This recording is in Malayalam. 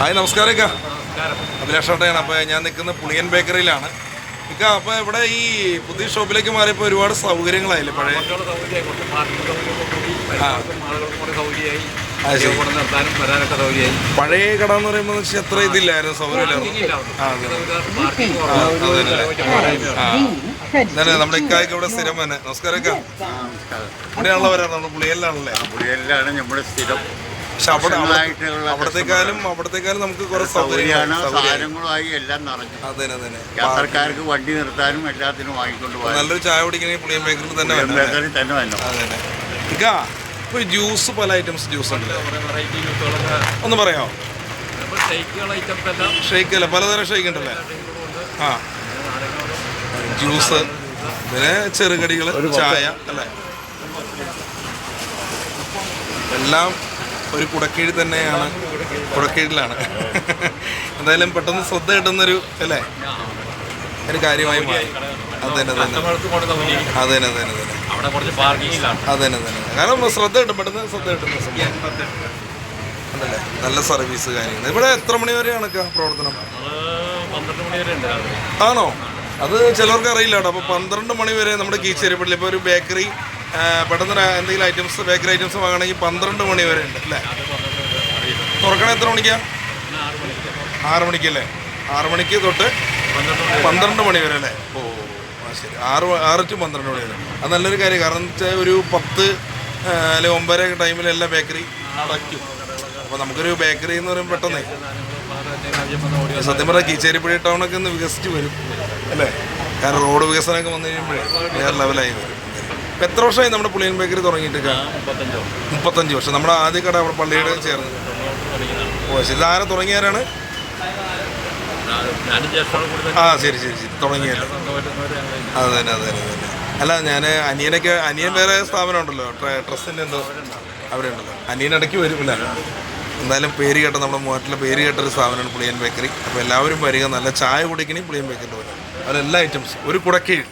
ഹായ് നമസ്കാരം ഇക്ക. അഭിലാഷേട്ടയാണ് അപ്പോൾ ഞാൻ നിൽക്കുന്ന പുളിയൻ ബേക്കറിയിലാണ്. ഇക്ക അപ്പോൾ ഇവിടെ ഈ പുതിയ ഷോപ്പിലേക്ക് മാറിയപ്പോൾ ഒരുപാട് സൗകര്യങ്ങളായില്ലേ പഴയ? പഴയ കട എന്ന് പറയുമ്പോൾ എത്ര ഇതില്ലായിരുന്നു സൗകര്യമില്ലായിരുന്നു. നമ്മുടെ ഇക്കായ്ക്ക് ഇവിടെ സ്ഥിരം തന്നെ നമസ്കാരം ഇക്ക. ഇവിടെയാണല്ലോ വരാറ് നമ്മുടെ പുളിയലിലാണല്ലേ? പുളിയെല്ലാം നമ്മുടെ സ്ഥിരം. പക്ഷെ അവിടെ അവിടത്തേക്കാളും അവിടത്തേക്കാളും നമുക്ക് കുറെ സൗകര്യം സൗകര്യമാണ് സാധനങ്ങളുമായി എല്ലാം നിറഞ്ഞു. അതെ അതെ യാത്രക്കാർക്ക് വണ്ടി നിർത്താനും എല്ലാത്തിനും വാങ്ങിക്കൊണ്ട് പോകാം നല്ലൊരു ചായ കുടിക്കണമെങ്കിൽ പുളിയൻ ബേക്കറിൽ തന്നെ വരണം അല്ലേ? ബേക്കറി തന്നെ വേണം. അതെ അതെ ഇപ്പോൾ ജ്യൂസ് പല ഐറ്റംസ് ജ്യൂസ് ഉണ്ടല്ലോ ഒന്ന് പറയാമോ? ഷേക്ക് അല്ലേ പലതരം ഷേക്ക് ഉണ്ടല്ലേ? ആ. ജ്യൂസ് പിന്നെ ചെറുകടികൾ ചായ അല്ലേ? എല്ലാം ഒരു കുടക്കീഴിൽ തന്നെയാണ്. കുടക്കീഴിലാണ്. എന്തായാലും പെട്ടെന്ന് ശ്രദ്ധ കിട്ടുന്നൊരു അല്ലേ? ഒരു കാര്യമായി മാറി. അതെ അതെ അതെ പാർക്കിംഗ് ഇല്ലാണ് അതെ തന്നെ കാരണം ശ്രദ്ധ കിട്ടും പെട്ടെന്ന് ശ്രദ്ധ കിട്ടുന്ന അതല്ലേ നല്ല സർവീസ് കാര്യങ്ങൾ ഇവിടെ എത്ര മണി വരെയാണ് പ്രവർത്തനം? ആണോ? അത് ചിലർക്ക് അറിയില്ല കേട്ടോ. അപ്പോൾ പന്ത്രണ്ട് മണി വരെ നമ്മുടെ കീച്ചേരിപ്പള്ളി. ഇപ്പൊ ഒരു ബേക്കറി പെട്ടെന്ന് എന്തെങ്കിലും ഐറ്റംസ് ബേക്കറി ഐറ്റംസ് വാങ്ങണമെങ്കിൽ പന്ത്രണ്ട് മണി വരെ ഉണ്ട് അല്ലേ? തുറക്കണ എത്ര മണിക്കാണ് ആറ് മണിക്കല്ലേ ആറ് മണിക്ക് തൊട്ട് പന്ത്രണ്ട് മണി വരെ. അല്ലേ? ഓ ശരി. ആറ് ആറ് ടു പന്ത്രണ്ട് മണി വരെ. അത് നല്ലൊരു കാര്യം കാരണം വെച്ചാൽ ഒരു പത്ത് അല്ലെങ്കിൽ ഒമ്പതര ടൈമിൽ എല്ലാ ബേക്കറി അടയ്ക്കും അപ്പോൾ നമുക്കൊരു ബേക്കറി എന്ന് പറയുമ്പോൾ പെട്ടെന്ന്. സത്യം പറഞ്ഞാൽ കീച്ചേരിപ്പുഴ ടൗണൊക്കെ ഒന്ന് വികസിച്ച് വരും അല്ലേ? കാരണം റോഡ് വികസനമൊക്കെ വന്നു കഴിയുമ്പോഴേ വേറെ ലെവലായി വരും. ഇപ്പം എത്ര വർഷമായി നമ്മുടെ പുളിയൻ ബേക്കറി തുടങ്ങിയിട്ട് മുപ്പത്തഞ്ചോ മുപ്പത്തഞ്ച് വർഷം. നമ്മുടെ ആദ്യ കട അവിടെ പള്ളിയുടെ ചേർന്ന്. ഓ ശരി. ഇതാരെ തുടങ്ങിയാരാണ് ആ ശരി ശരി ശരി. തുടങ്ങിയല്ലോ അതെ അത് തന്നെ അത് തന്നെ. തന്നെ അല്ല ഞാൻ അനിയനൊക്കെ അനിയൻ വേറെ സ്ഥാപനം ഉണ്ടല്ലോ ട്രസ്സിന്റെ എന്തോ? അവിടെ ഉണ്ടല്ലോ. അനിയൻ ഇടയ്ക്ക് വരുമില്ല എന്തായാലും പേര് കേട്ട നമ്മുടെ മൂവാറ്റിലെ പേര് കേട്ട ഒരു സ്ഥാപനമാണ് പുളിയൻ ബേക്കറി. അപ്പോൾ എല്ലാവരും വരിക. നല്ല ചായ കുടിക്കണേ പുളിയൻ ബേക്കറിയിൽ വരും അതിലെല്ലാ ഐറ്റംസ് ഒരു കുടക്കീഴ്